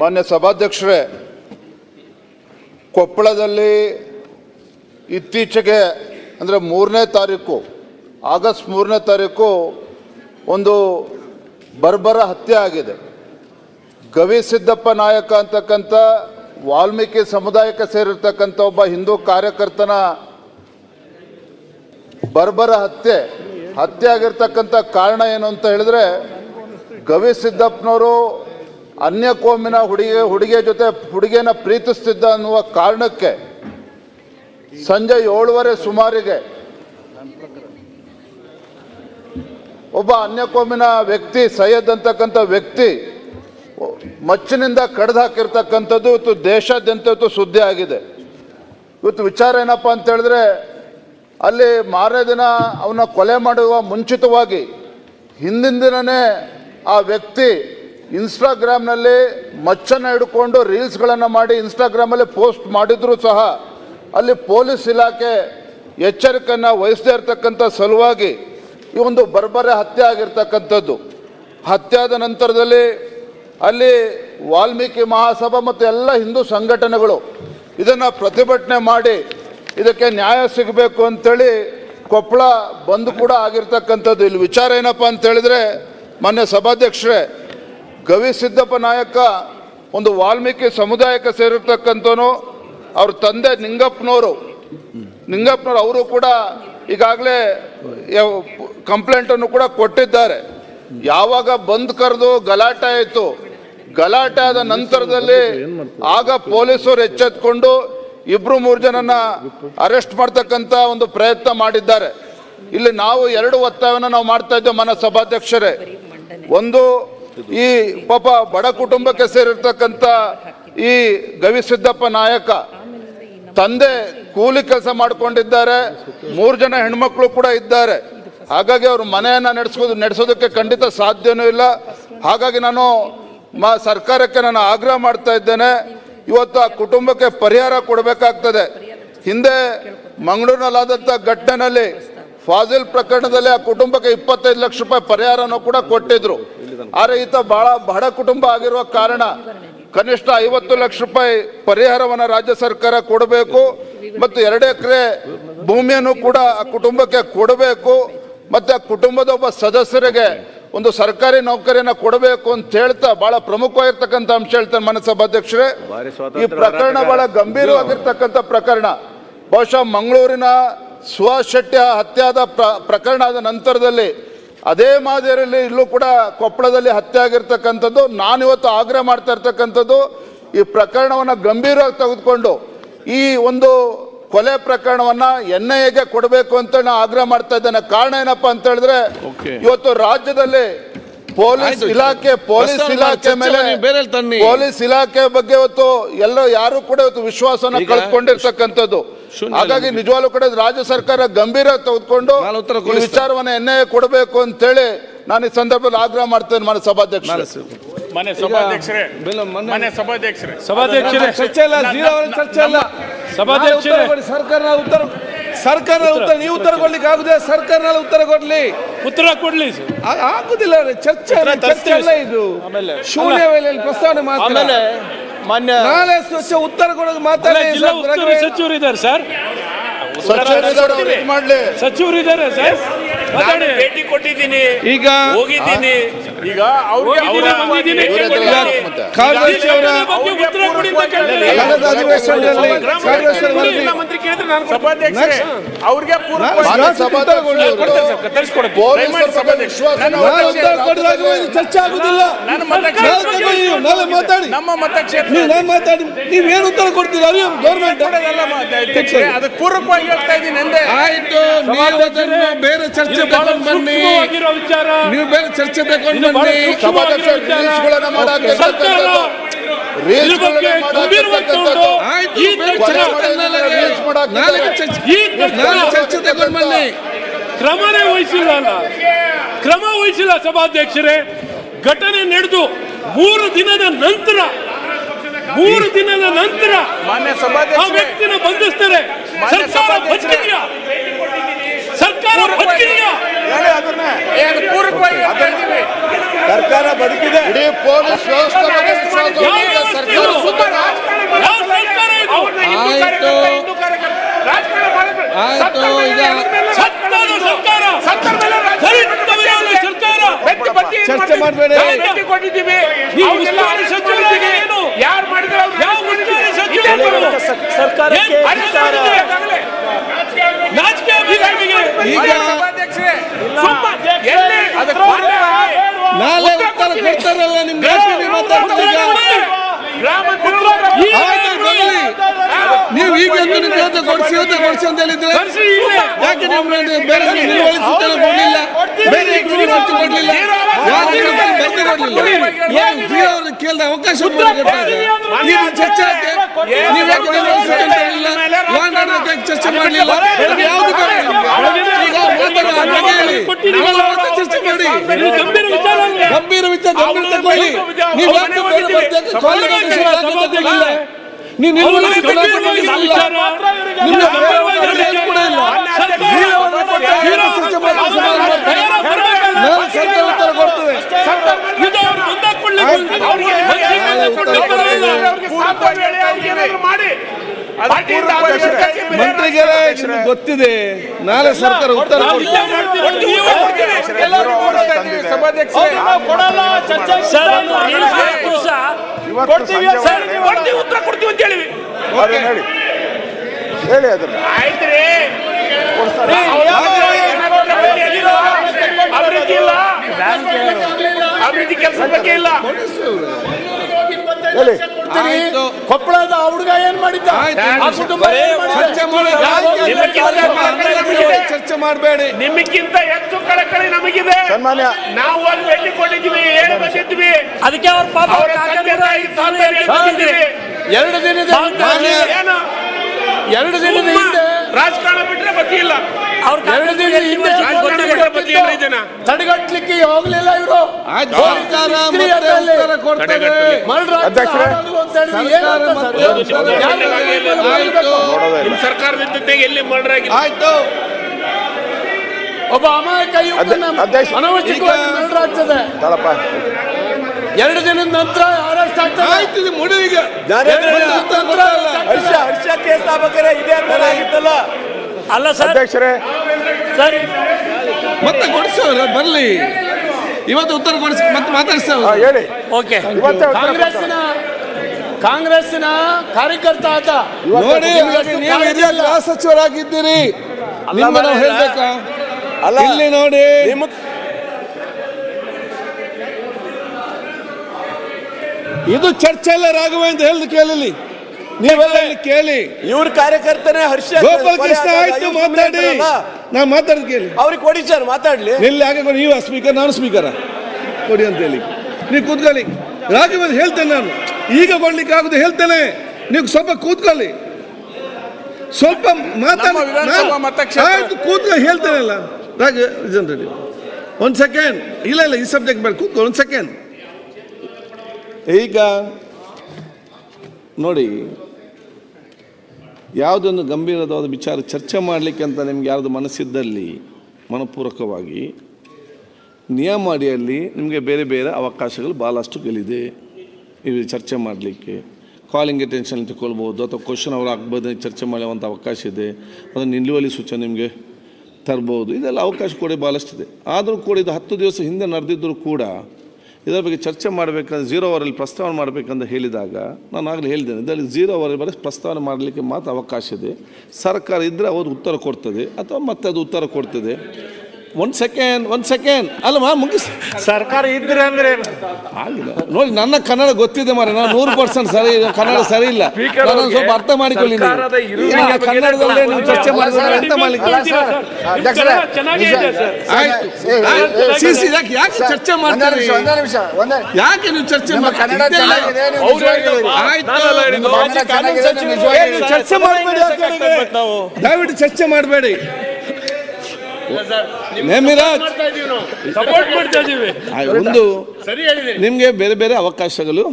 ಮಾನ್ಯ ಸಭಾಧ್ಯಕ್ಷರೇ, ಕೊಪ್ಪಳದಲ್ಲಿ ಇತ್ತೀಚೆಗೆ, ಅಂದರೆ ಮೂರನೇ ತಾರೀಕು, ಆಗಸ್ಟ್ ಮೂರನೇ ತಾರೀಕು ಒಂದು ಬರ್ಬರ ಹತ್ಯೆ ಆಗಿದೆ. ಗವಿ ಸಿದ್ದಪ್ಪ ನಾಯಕ ಅಂತಕ್ಕಂಥ, ವಾಲ್ಮೀಕಿ ಸಮುದಾಯಕ್ಕೆ ಸೇರಿರ್ತಕ್ಕಂಥ ಒಬ್ಬ ಹಿಂದೂ ಕಾರ್ಯಕರ್ತನ ಬರ್ಬರ ಹತ್ಯೆ ಹತ್ಯೆ ಆಗಿರ್ತಕ್ಕಂಥ ಕಾರಣ ಏನು ಅಂತ ಹೇಳಿದ್ರೆ, ಗವಿ ಸಿದ್ದಪ್ಪನವರು ಅನ್ಯ ಕೋಮಿನ ಹುಡುಗಿ ಹುಡುಗಿಯ ಜೊತೆ ಹುಡುಗಿಯನ್ನ ಪ್ರೀತಿಸ್ತಿದ್ದ ಅನ್ನುವ ಕಾರಣಕ್ಕೆ ಸಂಜೆ ಏಳುವರೆ ಸುಮಾರಿಗೆ ಒಬ್ಬ ಅನ್ಯ ಕೋಮಿನ ವ್ಯಕ್ತಿ, ಸೈಯದ್ ಅಂತಕ್ಕಂಥ ವ್ಯಕ್ತಿ, ಮಚ್ಚಿನಿಂದ ಕಡ್ದು ಹಾಕಿರ್ತಕ್ಕಂಥದ್ದು ಇವತ್ತು ದೇಶಾದ್ಯಂತ ಇವತ್ತು ಸುದ್ದಿ ಆಗಿದೆ. ಇವತ್ತು ವಿಚಾರ ಏನಪ್ಪ ಅಂತ ಹೇಳಿದ್ರೆ, ಅಲ್ಲಿ ಮಾರನೇ ದಿನ ಅವನ ಕೊಲೆ ಮಾಡುವ ಮುಂಚಿತವಾಗಿ ಹಿಂದಿನ ದಿನನೇ ಆ ವ್ಯಕ್ತಿ ಇನ್ಸ್ಟಾಗ್ರಾಮ್ನಲ್ಲಿ ಮಚ್ಚನ್ನು ಹಿಡ್ಕೊಂಡು ರೀಲ್ಸ್ಗಳನ್ನು ಮಾಡಿ ಇನ್ಸ್ಟಾಗ್ರಾಮಲ್ಲಿ ಪೋಸ್ಟ್ ಮಾಡಿದರೂ ಸಹ ಅಲ್ಲಿ ಪೊಲೀಸ್ ಇಲಾಖೆ ಎಚ್ಚರಿಕೆಯನ್ನು ವಹಿಸದೇ ಇರತಕ್ಕಂಥ ಸಲುವಾಗಿ ಈ ಒಂದು ಬರ್ಬರೆ ಹತ್ಯೆ ಆಗಿರ್ತಕ್ಕಂಥದ್ದು. ಹತ್ಯೆ ಆದ ನಂತರದಲ್ಲಿ ಅಲ್ಲಿ ವಾಲ್ಮೀಕಿ ಮಹಾಸಭಾ ಮತ್ತು ಎಲ್ಲ ಹಿಂದೂ ಸಂಘಟನೆಗಳು ಇದನ್ನು ಪ್ರತಿಭಟನೆ ಮಾಡಿ ಇದಕ್ಕೆ ನ್ಯಾಯ ಸಿಗಬೇಕು ಅಂತೇಳಿ ಕೊಪ್ಪಳ ಬಂದು ಕೂಡ ಆಗಿರ್ತಕ್ಕಂಥದ್ದು. ಇಲ್ಲಿ ವಿಚಾರ ಏನಪ್ಪ ಅಂತ ಹೇಳಿದ್ರೆ ಮಾನ್ಯ ಸಭಾಧ್ಯಕ್ಷರೇ ಗವಿ ಸಿದ್ದಪ್ಪ ನಾಯಕ ಒಂದು ವಾಲ್ಮೀಕಿ ಸಮುದಾಯಕ್ಕೆ ಸೇರಿರ್ತಕ್ಕಂಥವನು, ಅವ್ರ ತಂದೆ ನಿಂಗಪ್ಪನವರು. ನಿಂಗಪ್ಪನವರು ಅವರು ಕೂಡ ಈಗಾಗಲೇ ಕಂಪ್ಲೇಂಟನ್ನು ಕೂಡ ಕೊಟ್ಟಿದ್ದಾರೆ. ಯಾವಾಗ ಬಂದ್ ಕರೆದು ಗಲಾಟೆ ಆಯಿತು, ಗಲಾಟೆ ಆದ ನಂತರದಲ್ಲಿ ಆಗ ಪೊಲೀಸರು ಎಚ್ಚೆತ್ಕೊಂಡು ಇಬ್ರು ಮೂರು ಜನನ ಅರೆಸ್ಟ್ ಮಾಡ್ತಕ್ಕಂಥ ಒಂದು ಪ್ರಯತ್ನ ಮಾಡಿದ್ದಾರೆ. ಇಲ್ಲಿ ನಾವು ಎರಡು ಒತ್ತಾಯವನ್ನು ನಾವು ಮಾಡ್ತಾ ಇದ್ದೇವೆ ಮನ ಸಭಾಧ್ಯಕ್ಷರೇ ಒಂದು ಈ ಪಾಪ ಬಡ ಕುಟುಂಬಕ್ಕೆ ಸೇರಿರ್ತಕ್ಕಂಥ ಈ ಗವಿಸಿದ್ದಪ್ಪ ನಾಯಕ ತಂದೆ ಕೂಲಿ ಕೆಲಸ ಮಾಡ್ಕೊಂಡಿದ್ದಾರೆ. ಮೂರು ಜನ ಹೆಣ್ಮಕ್ಳು ಕೂಡ ಇದ್ದಾರೆ. ಹಾಗಾಗಿ ಅವ್ರ ಮನೆಯನ್ನ ನಡೆಸೋದು ನಡೆಸೋದಕ್ಕೆ ಖಂಡಿತ ಸಾಧ್ಯವೂ ಇಲ್ಲ. ಹಾಗಾಗಿ ನಾನು ಮಾ ಸರ್ಕಾರಕ್ಕೆ ನಾನು ಆಗ್ರಹ ಮಾಡ್ತಾ ಇದ್ದೇನೆ. ಇವತ್ತು ಆ ಕುಟುಂಬಕ್ಕೆ ಪರಿಹಾರ ಕೊಡಬೇಕಾಗ್ತದೆ. ಹಿಂದೆ ಮಂಗಳೂರಿನಲ್ಲಾದಂಥ ಘಟನೆಯಲ್ಲಿ ಫಾಜಿಲ್ ಪ್ರಕರಣದಲ್ಲಿ ಆ ಕುಟುಂಬಕ್ಕೆ ಇಪ್ಪತ್ತೈದು ಲಕ್ಷ ರೂಪಾಯಿ ಪರಿಹಾರನೂ ಕೂಡ ಕೊಟ್ಟಿದ್ರು. ಆದರೆ ಈತ ಬಹಳ ಬಡ ಕುಟುಂಬ ಆಗಿರುವ ಕಾರಣ ಕನಿಷ್ಠ ಐವತ್ತು ಲಕ್ಷ ರೂಪಾಯಿ ಪರಿಹಾರವನ್ನು ರಾಜ್ಯ ಸರ್ಕಾರ ಕೊಡಬೇಕು ಮತ್ತು ಎರಡು ಎಕರೆ ಭೂಮಿಯನ್ನು ಕೂಡ ಆ ಕುಟುಂಬಕ್ಕೆ ಕೊಡಬೇಕು ಮತ್ತು ಆ ಕುಟುಂಬದ ಒಬ್ಬ ಸದಸ್ಯರಿಗೆ ಒಂದು ಸರ್ಕಾರಿ ನೌಕರಿಯನ್ನ ಕೊಡಬೇಕು ಅಂತ ಹೇಳ್ತಾ ಬಹಳ ಪ್ರಮುಖವಾಗಿರ್ತಕ್ಕಂಥ ಅಂಶ ಹೇಳ್ತಾರೆ ಮನಸಭಾಧ್ಯಕ್ಷರೇ ಈ ಪ್ರಕರಣ ಬಹಳ ಗಂಭೀರವಾಗಿರ್ತಕ್ಕಂಥ ಪ್ರಕರಣ. ಬಹುಶಃ ಮಂಗಳೂರಿನ ಸುಹಾಸ್ ಶೆಟ್ಟಿ ಹತ್ಯೆ ಪ್ರ- ಪ್ರಕರಣ ಆದ ನಂತರದಲ್ಲಿ ಅದೇ ಮಾದರಿಯಲ್ಲಿ ಇಲ್ಲೂ ಕೂಡ ಕೊಪ್ಪಳದಲ್ಲಿ ಹತ್ಯೆ ಆಗಿರ್ತಕ್ಕಂಥದ್ದು ನಾನಿವತ್ತು ಆಗ್ರಹ ಮಾಡ್ತಾ ಇರ್ತಕ್ಕಂಥದ್ದು ಈ ಪ್ರಕರಣವನ್ನು ಗಂಭೀರವಾಗಿ ತೆಗೆದುಕೊಂಡು ಈ ಒಂದು ಕೊಲೆ ಪ್ರಕರಣವನ್ನು ಎನ್ ಐ ಎಗೆ ಕೊಡಬೇಕು ಅಂತ ನಾನು ಆಗ್ರಹ ಮಾಡ್ತಾ ಇದ್ದೇನೆ ಕಾರಣ ಏನಪ್ಪ ಅಂತ ಹೇಳಿದ್ರೆ. ಇವತ್ತು ರಾಜ್ಯದಲ್ಲಿ ಪೊಲೀಸ್ ಇಲಾಖೆ ಪೊಲೀಸ್ ಇಲಾಖೆ ಮೇಲೆ. ಪೊಲೀಸ್ ಇಲಾಖೆ ಬಗ್ಗೆ ಇವತ್ತು ಎಲ್ಲ ಯಾರು ಕೂಡ ಇವತ್ತು ವಿಶ್ವಾಸನ ಕಳ್ಕೊಂಡಿರ್ತಕ್ಕಂಥದ್ದು ಹಾಗಾಗಿ ನಿಜವಾಗ್ಲೂ ಕೂಡ ರಾಜ್ಯ ಸರ್ಕಾರ ಗಂಭೀರ ತೆಗೆದುಕೊಂಡು. ವಿಚಾರವನ್ನ ಎನ್ ಐ ಎ ಕೊಡಬೇಕು ಅಂತೇಳಿ ನಾನು ಈ ಸಂದರ್ಭದಲ್ಲಿ ಆಗ್ರಹ ಮಾಡ್ತೇನೆ ಮನೆ ಸಭಾಧ್ಯಕ್ಷ ಮನೆ ಸಭಾಧ್ಯಕ್ಷರೇ ಬಿಲ್ ಮನೆ ಸಭಾಧ್ಯಕ್ಷರೇ. ಸಭಾಧ್ಯಕ್ಷರೇ ಚರ್ಚೆ ಇಲ್ಲ ಜೀರೋ ಚರ್ಚೆ ಇಲ್ಲ. ಸಭಾಧ್ಯಕ್ಷರೇ. ಉತ್ತರ ಸರ್ಕಾರ ಉತ್ತರ ಸರ್ಕಾರ ಉತ್ತರ. ನೀವು ಉತ್ತರ ಕೊಡ್ಲಿಕ್ಕೆ ಆಗುದಿಲ್ಲ ಸರ್ಕಾರ ಉತ್ತರ ಕೊಡ್ಲಿ. ಉತ್ತರ ಕೊಡ್ಲಿ ಆಗುದಿಲ್ಲ ಚರ್ಚೆ ಚರ್ಚೆ ಅಲ್ಲ ಇದು. ಆಮೇಲೆ. ಶೂನ್ಯ ವೇಳೆಯಲ್ಲಿ ಪ್ರಸ್ತಾವನೆ ಆಮೇಲೆ ಮಾಡ್ತಾರೆ ಮಾನ್ಯ ನಾಳೆ ಸ್ವಚ್ಛ ಉತ್ತರ ಕೊಡೋದು ಮಾತಾಡಿ ಜಿಲ್ಲಾ ಉಸ್ತುವಾರಿ ಸಚಿವರು ಇದ್ದಾರೆ ಸರ್. ಸಚಿವರು ಇದ್ದಾರೆ ಸರ್. ನಾನು ಭೇಟಿ ಕೊಟ್ಟಿದ್ದೀನಿ. ಈಗ ಹೋಗಿದ್ದೀನಿ. ಈಗ ಅವ್ರಿಗೆ ಅವರ ಬಂದಿದ್ದೀನಿ, ಅವರ ಉತ್ತರ ಕೊಡಿ ಅಂತ ಕೇಳ್ತಾರೆ. ಕಳೆದ ಅಧಿವೇಶನದಲ್ಲಿ ಕಾರ್ಯದರ್ಶಿ ಮಂತ್ರಿ ಕೇಳಿದ್ರೆ ನಾನು ಸಭಾಧ್ಯಕ್ಷರೇ ಅವ್ರಿಗೆ ಪೂರ್ವ ನಾನು ದಯಮಾಡಿ ಸಭಾಧ್ಯಕ್ಷ ವಿಶ್ವಾಸನ ನಾನು ಇದು ಚರ್ಚೆ ಆಗುದಿಲ್ಲ. ನನ್ನ ನಾಳೆ ಮತಕ್ಷೇತ್ರ ತಗೊಳ್ಳಿ ನೀವು, ನಾಳೆ ಮಾತಾಡಿ. ನಮ್ಮ ಮತಕ್ಷೇತ್ರ ನೀವು ನಾನು ಮಾತಾಡಿ. ನೀವು ಏನು ಉತ್ತರ ಕೊಡ್ತೀರಾ? ಅರಿಯಂ ಗೌರ್ಮೆಂಟ್ ಕೊಡೋದಲ್ಲ ಅಧ್ಯಕ್ಷರೇ. ಅದಕ್ಕೆ ಪೂರಕವಾಗಿ ಹೇಳ್ತಾ ಇದ್ದೀನಿ ಎಂದೆ ಆಯ್ತು ನೀವು ಅದನ್ನು ಬೇರೆ ಚರ್ಚೆ ಬಹಳ ತಗೊಂಡು ಬನ್ನಿ. ವಿಚಾರ. ನೀವು ಬೇರೆ ಚರ್ಚೆ ಬನ್ನಿ. ರೀಲ್ಸ್ಗಳನ್ನ ಮಾಡಕ್ಕೆ ಗಂಭೀರವಾಗಿ ತಗೊಂಡು ಚರ್ಚೆ ಚರ್ಚೆ ಚರ್ಚೆ ಬನ್ನಿ. ಕ್ರಮನೇ ವಹಿಸಿಲ್ಲ ಅಲ್ಲ. ಕ್ರಮ ವಹಿಸಿಲ್ಲ ಸಭಾಧ್ಯಕ್ಷರೇ. ಘಟನೆ ನಡೆದು ಮೂರು ದಿನದ ನಂತರ ಮೂರು ದಿನದ ನಂತರ ಮಾನ್ಯ ಆ ವ್ಯಕ್ತಿನ ಬಂಧಿಸ್ತಾರೆ ಮಾನ್ಯ ಸರ್ಕಾರ ಸಭಾಧ್ಯಕ್ಷರೇ. ಬಚ್ಚಿದೆಯಾ ಸರ್ಕಾರ ಸರ್ಕಾರ ಬದುಕಿದೆಯಾ ಹೇಳಿ ಅದನ್ನೇ ಏ, ಅದು ಪೂರಕವಾಗಿ ಹೇಳ್ತಾ ಇದ್ದೀವಿ. ಸರ್ಕಾರ ಬದುಕಿದೆ ಇಡೀ ಪೊಲೀಸ್ ವ್ಯವಸ್ಥೆ ಮೇಲೆ ವಿಶ್ವಾಸ ಯಾವ ಹೊಂದಿದೆ ವ್ಯವಸ್ಥೆ ಸರ್ಕಾರ ಇದು? ಸುತ್ತ ರಾಜಕಾರಣ ಯಾವ ಸರ್ಕಾರ ಇದು ಅವ್ರನ್ನ ಹಿಂದೂ ಕಾರ್ಯಕರ್ತ, ಹಿಂದೂ ಕಾರ್ಯಕರ್ತ. ರಾಜಕಾರಣ ಮಾಡಬೇಡ. ಸತ್ತರ ಮೇಲೆ ಎಳೆದ ಮೇಲೆ ಸತ್ತಾದ ಸರ್ಕಾರ ಸತ್ತರ ಮೇಲೆ ರಾಜಕಾರಣ ದಲಿತ ವಿರೋಧಿ ಸರ್ಕಾರ ವ್ಯಕ್ತಿ ಬದುಕಿದೆ. ಏನ್ ಚರ್ಚೆ? ಮಾಡ್ಬೇಡಿ. ಕೊಟ್ಟಿದ್ದೀವಿ? ಯಾರು ಮಾಡಿದ್ರು. ಸರ್ಕಾರಕ್ಕೆ? ಈಗ ಅದಕ್ಕೆ ನಾಳೆ ಉತ್ತರ ಕೊಡ್ತಾರಲ್ಲ ನಿಮ್ಗೆ ನೀವು ಈಗ? ನೀವು ಎಂದು ನಿಮ್ಗೆ ಇವತ್ತು ಕೊಡ್ಸಿ ಇವತ್ತು ಕೊಡ್ಸಿ ಅಂತ ಹೇಳಿದ್ರೆ. ಯಾಕೆ ನಿಮ್ಮ ಬೇರೆ ನಿಲುವಳಿ ಸೂಚನೆ ಕೊಡ್ಲಿಲ್ಲ ಬೇರೆ ಎಕ್ಸ್ಪೀರಿಯನ್ಸ್ ಕೊಡಲಿಲ್ಲ ಯಾಕೆ ನೀವು ಬಂದಿರಲಿಲ್ಲ ಏನು ಕೇಳಿದ ಅವಕಾಶ ಈಗ ಚರ್ಚೆ ಯಾಕೆ ನೀವು ಯಾಕೆ ನಿಲುವಳಿ ಸೂಚನೆ ಕೊಡ್ಲಿಲ್ಲ ಲಾಂಡ್ ಯಾಕೆ ಚರ್ಚೆ ಮಾಡಲಿಲ್ಲ ಯಾವುದು ಈಗ ಮಾತಾಡೋ ಬಗೆಯಲ್ಲಿ ಚರ್ಚೆ ಮಾಡಿ ಇದು ಗಂಭೀರ ವಿಚಾರ ಅಲ್ವೇ? ಗಂಭೀರ ವಿಚಾರ ಗಂಭೀರ ತಗೊಳ್ಳಿ ನೀವು ಯಾಕೆ ಬೇರೆ? ನೀವು ಅವ್ರಿಗೆ ಉತ್ತರ ಕೊಡ್ಲಿಲ್ಲ. ವಿಚಾರ. ನಿಮ್ಗೆ ಗಂಭೀರವಾಗಿ ಗಂಭೀರವಾಗಿ ವಿಚಾರ. ಕೂಡ ಇಲ್ಲ. ಸರ್ಕಾರ ನೀವು ಅವರ ಬಗ್ಗೆ ಏನು ಚರ್ಚೆ ಮಾಡಿ ಸಮಾಧಾನ ಮಾಡಿ. ಪರಿಹಾರ ಬರಬೇಕಲ್ಲ? ನಾನು ಸರ್ಕಾರ ಉತ್ತರ ಕೊಡ್ತೇವೆ ಇದು ಅವ್ರು ಮುಂದಾಕ್ಕೊಳ್ಳಿಕ್ಕೆ ಆಯ್ತು. ಅವ್ರಿಗೆ ಮಂತ್ರಿಗಳನ್ನ ಕೊಡ್ಲಿಕ್ಕೆ ಬರಲ್ಲ. ಅವ್ರಿಗೆ ಸಾಧ್ಯ ವೇಳೆ ಅವ್ರಿಗೆ ಏನಾದ್ರು ಮಾಡಿ ಪಾರ್ಟಿಯಿಂದ ಆದೇಶ ಕಳಿಸಿ ಬೇರೆ ಮಂತ್ರಿಗಳೇ ನಿಮ್ಗೆ ಗೊತ್ತಿದೆ. ನಾಳೆ ಸರ್ಕಾರ ಉತ್ತರ ಉತ್ತರ ಕೊಡ್ತೀವಿ ಅಂತ ಹೇಳಿವಿ ಹೇಳಿ. ಅದನ್ನ ಆಯ್ತ್ರಿ. ಅಭಿವೃದ್ಧಿ ಇಲ್ಲ. ಅಭಿವೃದ್ಧಿ ಕೆಲಸ ಬಗ್ಗೆ ಇಲ್ಲ. ಕೊಪ್ಪಳದ ಆ ಹುಡುಗ ಏನ್ ಮಾಡಿದ್ದ? ಆಯ್ತು. ಆ ಕುಟುಂಬ ಏನ್ ಮಾಡಿದೆ? ಚರ್ಚೆ ಮಾಡಿ ಚರ್ಚೆ ಮಾಡಬೇಡಿ. ನಿಮಗಿಂತ ಹೆಚ್ಚು ಕಳಕಳಿ ನಮಗಿದೆ. ಸನ್ಮಾನ್ಯ. ನಾವು ಅಲ್ಲಿ ಭೇಟಿ ಕೊಟ್ಟಿದ್ವಿ ಬಸಿದ್ವಿ ಬಂದಿದ್ವಿ ಅದಕ್ಕೆ ಅವ್ರ ಪಾಪ ಎರಡು ದಿನದ ಏನು? ಎರಡು ದಿನದ ಹಿಂದೆ ರಾಜಕಾರಣ ಬಿಟ್ರೆ ಬತ್ತಿ ತಡೆಗಟ್ಲಿಕ್ಕೆ ಹೋಗ್ಲಿಲ್ಲ ಇವರು. ಸರ್ಕಾರದಿಂದ ಎಲ್ಲಿ ಮರ್ಡರ್ ಆಯ್ತು. ಒಬ್ಬ ಅಮಾಯಕ. ಅನವಶ್ಯಕವಾಗಿ ಮರ್ಡರ್ ಆಗ್ತದೆ. ಎರಡು ದಿನದ ನಂತರ ಅರೆಸ್ಟ್ ಆಗ್ತದೆ. ಆಯ್ತು ಇದು ಮುಡಿ ಈಗ. ಹರ್ಷ ಹರ್ಷ ಕೇಸ್ ಆಗ್ಬೇಕಾದ್ರೆ ಇದೇ ಅಂತರ ಆಗಿತ್ತಲ್ಲ ಅಲ್ಲ ಸರ್. ಅಧ್ಯಕ್ಷರೇ. ಸರ್. ಮತ್ತೆ ಕೊಡಿಸ್ತೇವೆ ಬರ್ಲಿ. ಇವತ್ತು ಉತ್ತರ ಕೊಡಿಸ್ ಮತ್ತೆ ಮಾತಾಡಿಸ್ತೇವೆ ಹೇಳಿ. ಓಕೆ. ಇವತ್ತೇ ಉತ್ತರ ಕಾಂಗ್ರೆಸ್ಸಿನ ಕಾಂಗ್ರೆಸ್ಸಿನ ಕಾರ್ಯಕರ್ತ ಆತ ನೋಡಿ ನೀವು ಹಿರಿಯ. ಗೃಹ ಸಚಿವರಾಗಿದ್ದೀರಿ. ನಿಮ್ಗೆ ನಾವು ಹೇಳ್ಬೇಕಾ? ಇಲ್ಲಿ ನೋಡಿ. ಇದು ಚರ್ಚೆ ಎಲ್ಲ ರಾಘವೇಂದ್ರ ಹೇಳಿದ್ ಕೇಳಲಿ. ನೀವೆಲ್ಲ ಇಲ್ಲಿ ಕೇಳಿ. ಇವ್ರ ಕಾರ್ಯಕರ್ತನೇ ಹರ್ಷ ಗೋಪಾಲ್ ಕೃಷ್ಣ ಆಯ್ತು ಮಾತಾಡಿ. ನಾನು ಮಾತಾಡೋದು ಕೇಳಿ. ಅವ್ರಿಗೆ ಕೊಡಿ ಸರ್ ಮಾತಾಡ್ಲಿ. ಎಲ್ಲಿ ಹಾಗೆ ಕೊಡಿ. ನೀವು ಸ್ಪೀಕರ್ ನಾನು ಸ್ಪೀಕರ ಕೊಡಿ ಅಂತ ಹೇಳಿ. ನೀವು ಕೂತ್ಕೊಳ್ಳಿ. ರಾಘವೇಂದ್ರ ಹೇಳ್ತೇನೆ ನಾನು. ಈಗ ಕೊಡ್ಲಿಕ್ಕೆ ಆಗುದು ಹೇಳ್ತೇನೆ. ನೀವು ಸ್ವಲ್ಪ ಕೂತ್ಕೊಳ್ಳಿ. ಸ್ವಲ್ಪ ಮಾತಾಡಿ. ಆಯ್ತು ಕೂತ್ಕೊಳ್ಳಿ ಹೇಳ್ತೇನಲ್ಲ. ರಾಘ ರೆಡಿ ಒಂದು ಸೆಕೆಂಡ್ ಇಲ್ಲ ಇಲ್ಲ ಈ ಸಬ್ಜೆಕ್ಟ್ ಬೇಡ. ಕೂತ್ಕೊಳ್ಳಿ ಒಂದು ಸೆಕೆಂಡ್ ಈಗ ನೋಡಿ ಯಾವುದೊಂದು ಗಂಭೀರವಾದ ವಿಚಾರ ಚರ್ಚೆ ಮಾಡಲಿಕ್ಕೆ ಅಂತ ನಿಮ್ಗೆ ಯಾರ್ದು ಮನಸ್ಸಿದ್ದಲ್ಲಿ ಮನಪೂರ್ವಕವಾಗಿ ನಿಯಮ ಅಡಿಯಲ್ಲಿ ನಿಮಗೆ ಬೇರೆ ಬೇರೆ ಅವಕಾಶಗಳು ಭಾಳಷ್ಟು ಗೆಲ್ಲಿದೆ ಇದು ಚರ್ಚೆ ಮಾಡಲಿಕ್ಕೆ ಕಾಲಿಂಗ್ ಅಟೆನ್ಷನ್ ತಗೊಳ್ಬೋದು ಅಥವಾ ಕ್ವಶನ್ ಅವ್ರು ಆಗ್ಬೋದು ಚರ್ಚೆ ಮಾಡುವಂಥ ಅವಕಾಶ ಇದೆ. ಅದನ್ನು ನಿಲ್ಲುವಲ್ಲಿ ಸೂಚನೆ ನಿಮಗೆ ತರ್ಬೋದು. ಇದೆಲ್ಲ ಅವಕಾಶ ಕೂಡ ಭಾಳಷ್ಟಿದೆ ಆದರೂ ಕೂಡ ಇದು ಹತ್ತು ದಿವಸ ಹಿಂದೆ ನಡೆದಿದ್ದರೂ ಕೂಡ ಇದರ ಬಗ್ಗೆ ಚರ್ಚೆ ಮಾಡಬೇಕಂದ್ರೆ ಝೀರೋ ಅವರಲ್ಲಿ ಪ್ರಸ್ತಾವನೆ ಮಾಡಬೇಕಂತ ಹೇಳಿದಾಗ ನಾನು ಆಗಲೇ ಹೇಳಿದ್ದೇನೆ ಇದರಲ್ಲಿ ಝೀರೋ ಅವರಲ್ಲಿ ಬರೀ ಪ್ರಸ್ತಾವನೆ ಮಾಡಲಿಕ್ಕೆ ಮಾತ್ರ ಅವಕಾಶ ಇದೆ. ಸರ್ಕಾರ ಇದ್ದರೆ ಅವರು ಉತ್ತರ ಕೊಡ್ತದೆ ಅಥವಾ ಮತ್ತೆ ಅದು ಉತ್ತರ ಕೊಡ್ತದೆ. ಒಂದು ಸೆಕೆಂಡ್ ಒಂದು ಸೆಕೆಂಡ್ ಅಲ್ವಾ ಮುಗಿಸ್ ಸರ್ಕಾರ ಇದ್ರೆ ಅಂದ್ರೆ ಆಗಿಲ್ಲ ನೋಡಿ ನನ್ನ ಕನ್ನಡ ಗೊತ್ತಿದೆ ಮಾರ ನಾನು ನೂರು ಪರ್ಸೆಂಟ್ ಸರಿ ಕನ್ನಡ ಸರಿ ಇಲ್ಲ ನಾನು ಸ್ವಲ್ಪ ಅರ್ಥ ಮಾಡಿಕೊಳ್ಳಿ ನೀವು. ಈಗ ಕನ್ನಡದಲ್ಲೇ ನೀವು ಚರ್ಚೆ ಮಾಡಿದ್ರೆ ಅರ್ಥ ಸಿ ಯಾಕೆ ಯಾಕೆ ಚರ್ಚೆ ಮಾಡ್ತಾರೆ ಯಾಕೆ ನೀವು ಚರ್ಚೆ ಮಾಡ್ತಾರೆ ಚರ್ಚೆ ಮಾಡಬೇಡಿ ದಯವಿಟ್ಟು ಚರ್ಚೆ ಮಾಡಬೇಡಿ ಒಂದು ನಿಮಗೆ ಬೇರೆ ಬೇರೆ ಅವಕಾಶಗಳು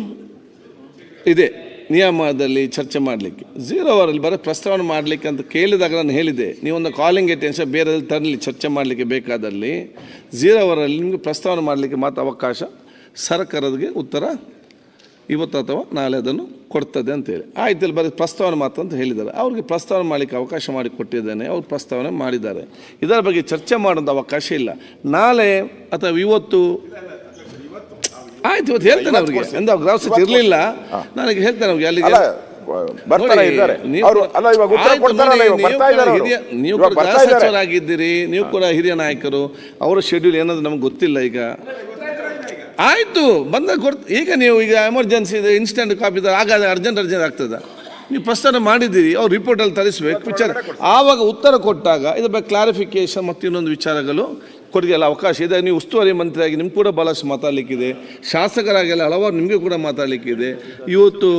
ಇದೆ. ನಿಯಮದಲ್ಲಿ ಚರ್ಚೆ ಮಾಡಲಿಕ್ಕೆ. ಝೀರೋ ಅವರಲ್ಲಿ ಬರೋ ಪ್ರಸ್ತಾವನೆ ಮಾಡಲಿಕ್ಕೆ ಅಂತ ಕೇಳಿದಾಗ ನಾನು ಹೇಳಿದೆ ನೀವೊಂದು ಕಾಲಿಂಗ್ ಅಟೆನ್ಷನ್ ಬೇರೆದಲ್ಲಿ ತರಲಿ ಚರ್ಚೆ ಮಾಡಲಿಕ್ಕೆ ಬೇಕಾದಲ್ಲಿ. ಝೀರೋ ಅವರಲ್ಲಿ ನಿಮಗೆ ಪ್ರಸ್ತಾವನೆ ಮಾಡಲಿಕ್ಕೆ ಮಾತ್ರ ಅವಕಾಶ. ಸರ್ಕಾರಕ್ಕೆ ಉತ್ತರ ಇವತ್ತು ಅಥವಾ ನಾಳೆ ಅದನ್ನು ಕೊಡ್ತದೆ ಅಂತೇಳಿ. ಆಯ್ತು ಇಲ್ಲಿ ಬರೀ ಪ್ರಸ್ತಾವನೆ ಮಾತ್ರ ಅಂತ ಹೇಳಿದ್ದಾರೆ. ಅವ್ರಿಗೆ ಪ್ರಸ್ತಾವನೆ ಮಾಡಲಿಕ್ಕೆ ಅವಕಾಶ ಮಾಡಿ ಕೊಟ್ಟಿದ್ದೇನೆ ಅವ್ರು ಪ್ರಸ್ತಾವನೆ ಮಾಡಿದ್ದಾರೆ. ಇದರ ಬಗ್ಗೆ ಚರ್ಚೆ ಮಾಡೋದು ಅವಕಾಶ ಇಲ್ಲ. ನಾಳೆ ಅಥವಾ ಇವತ್ತು ಆಯ್ತು ಇವತ್ತು ಹೇಳ್ತೇನೆ ಅವ್ರಿಗೆ. ಎಂದ ಗ್ರಾವಸ್ಥಿತಿ ಇರಲಿಲ್ಲ ನನಗೆ ಹೇಳ್ತೇನೆ ಅವ್ರಿಗೆ ಅಲ್ಲಿಗೆ ನೀವು ಕೂಡ ಸಚಿವರಾಗಿದ್ದೀರಿ ನೀವು ಕೂಡ ಹಿರಿಯ ನಾಯಕರು ಅವರ ಶೆಡ್ಯೂಲ್ ಏನಂದ್ರೆ ನಮ್ಗೆ ಗೊತ್ತಿಲ್ಲ ಈಗ. ಆಯ್ತು ಬಂದ ಕೊಡ್ತು ಈಗ ನೀವು ಈಗ ಎಮರ್ಜೆನ್ಸಿ ಇದೆ ಇನ್ಸ್ಟೆಂಟ್ ಕಾಪಿ ಆಗ ಅರ್ಜೆಂಟ್ ಅರ್ಜೆಂಟ್ ಆಗ್ತದೆ. ನೀವು ಪ್ರಸ್ತಾವನೆ ಮಾಡಿದ್ದೀರಿ ಅವ್ರು ರಿಪೋರ್ಟಲ್ಲಿ ತರಿಸ್ಬೇಕು ವಿಚಾರ ಆವಾಗ ಉತ್ತರ ಕೊಟ್ಟಾಗ ಇದ್ರ ಬಗ್ಗೆ ಕ್ಲಾರಿಫಿಕೇಶನ್ ಮತ್ತು ಇನ್ನೊಂದು ವಿಚಾರಗಳು ಕೊಡುಗೆಲ್ಲ ಅವಕಾಶ ಇದೆ. ನೀವು ಉಸ್ತುವಾರಿ ಮಂತ್ರಿಯಾಗಿ ನಿಮ್ಗೆ ಕೂಡ ಭಾಳಷ್ಟು ಮಾತಾಡಲಿಕ್ಕಿದೆ. ಶಾಸಕರಾಗೆಲ್ಲ ಹಲವಾರು ನಿಮಗೆ ಕೂಡ ಮಾತಾಡಲಿಕ್ಕಿದೆ. ಇವತ್ತು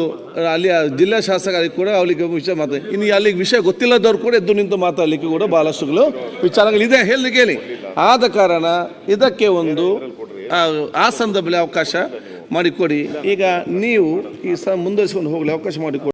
ಅಲ್ಲಿ ಜಿಲ್ಲಾ ಶಾಸಕರಿಗೆ ಕೂಡ ಅವರಿಗೆ ವಿಷಯ ಮಾತಾಡಿ ಇನ್ನು ಅಲ್ಲಿಗೆ ವಿಷಯ ಗೊತ್ತಿಲ್ಲದವ್ರು ಕೂಡ ಎದ್ದು ನಿಂತು ಮಾತಾಡಲಿಕ್ಕೆ ಕೂಡ ಭಾಳಷ್ಟುಗಳು ವಿಚಾರಗಳಿದೆ. ಹೇಳಿ. ಕೇಳಿ ಆದ ಕಾರಣ ಇದಕ್ಕೆ ಒಂದು ಆ, ಸಂದರ್ಭದಲ್ಲಿ ಅವಕಾಶ ಮಾಡಿಕೊಡಿ. ಈಗ ನೀವು ಈ ಸ ಮುಂದುವರಿಸಿಕೊಂಡು ಹೋಗಲಿ ಅವಕಾಶ ಮಾಡಿಕೊಡಿ.